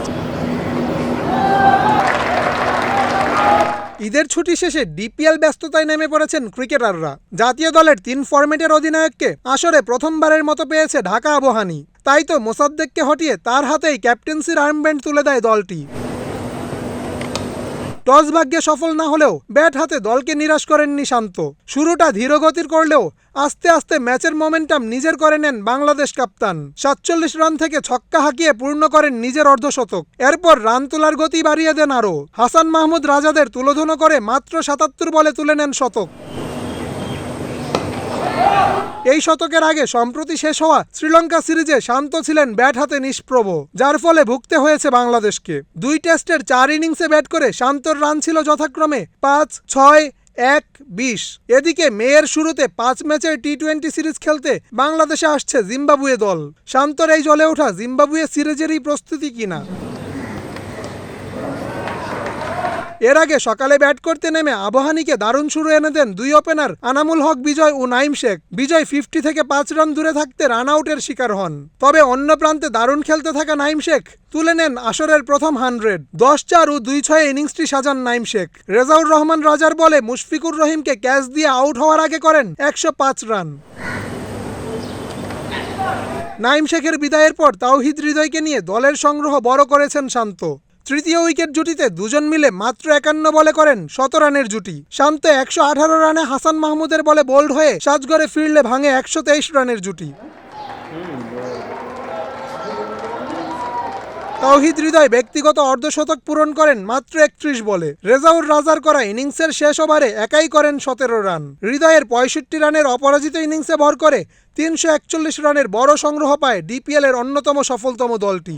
আছে। ঈদের ছুটি শেষে ডিপিএল ব্যস্ততায় নেমে পড়েছেন ক্রিকেটাররা। জাতীয় দলের তিন ফরম্যাটের অধিনায়ককে আসরে প্রথমবারের মতো পেয়েছে ঢাকা আবহানি তাই তো মোসাদ্দেককে হটিয়ে তার হাতেই ক্যাপ্টেন্সির আর্মব্যান্ড তুলে দেয় দলটি। টস ভাগ্যে সফল না হলেও ব্যাট হাতে দলকে নিরাশ করেননি শান্ত। শুরুটা ধীরগতির করলেও আস্তে আস্তে ম্যাচের মোমেন্টাম নিজের করে নেন বাংলাদেশ কাপ্তান। সাতচল্লিশ রান থেকে ছক্কা হাঁকিয়ে পূর্ণ করেন নিজের অর্ধশতক। এরপর রান তোলার গতি বাড়িয়ে দেন আরও। হাসান মাহমুদ রাজাদের তুলোধনো করে মাত্র সাতাত্তর বলে তুলে নেন শতক। এই শতকের আগে সম্প্রতি শেষ হওয়া শ্রীলঙ্কা সিরিজে শান্ত ছিলেন ব্যাট হাতে নিষ্প্রভ, যার ফলে ভুগতে হয়েছে বাংলাদেশকে। দুই টেস্টের চার ইনিংসে ব্যাট করে শান্তর রান ছিল যথাক্রমে পাঁচ, ছয়, এক, বিশ। এদিকে মেয়ের শুরুতে পাঁচ ম্যাচের টি টোয়েন্টি সিরিজ খেলতে বাংলাদেশে আসছে জিম্বাবুয়ে দল। শান্তর এই জলে ওঠা জিম্বাবুয়ে সিরিজেরই প্রস্তুতি কিনা? এর আগে সকালে ব্যাট করতে নেমে আবহানীকে দারুণ শুরু এনে দেন দুই ওপেনার আনামুল হক, বিজয় ও নাইম শেখ। বিজয় ফিফটি থেকে পাঁচ রান দূরে থাকতে রান আউটের শিকার হন। তবে অন্য প্রান্তে দারুণ খেলতে থাকা নাইম শেখ। তুলে নেন আসরের প্রথম হান্ড্রেড। দশ চার ও দুই ছয় ইনিংসটি সাজান নাইম শেখ। রেজাউর রহমান রাজার বলে মুশফিকুর রহিমকে ক্যাচ দিয়ে আউট হওয়ার আগে করেন একশো পাঁচ রান। নাইম শেখের বিদায়ের পর তাওহিদ হৃদয়কে নিয়ে দলের সংগ্রহ বড় করেছেন শান্ত। তৃতীয় উইকেট জুটিতে দুজন মিলে মাত্র একান্ন বলে করেন শত রানের জুটি। শান্ত একশো আঠারো রানে হাসান মাহমুদের বলে বোল্ড হয়ে সাজগড়ে ফিরলে ভাঙে একশো তেইশ রানের জুটি। তাওহিদ হৃদয় ব্যক্তিগত অর্ধশতক পূরণ করেন মাত্র একত্রিশ বলে। রেজাউর রাজার করা ইনিংসের শেষ ওভারে একাই করেন সতেরো রান। হৃদয়ের পঁয়ষট্টি রানের অপরাজিত ইনিংসে ভর করে তিনশো একচল্লিশ রানের বড় সংগ্রহ পায় ডিপিএলের অন্যতম সফলতম দলটি।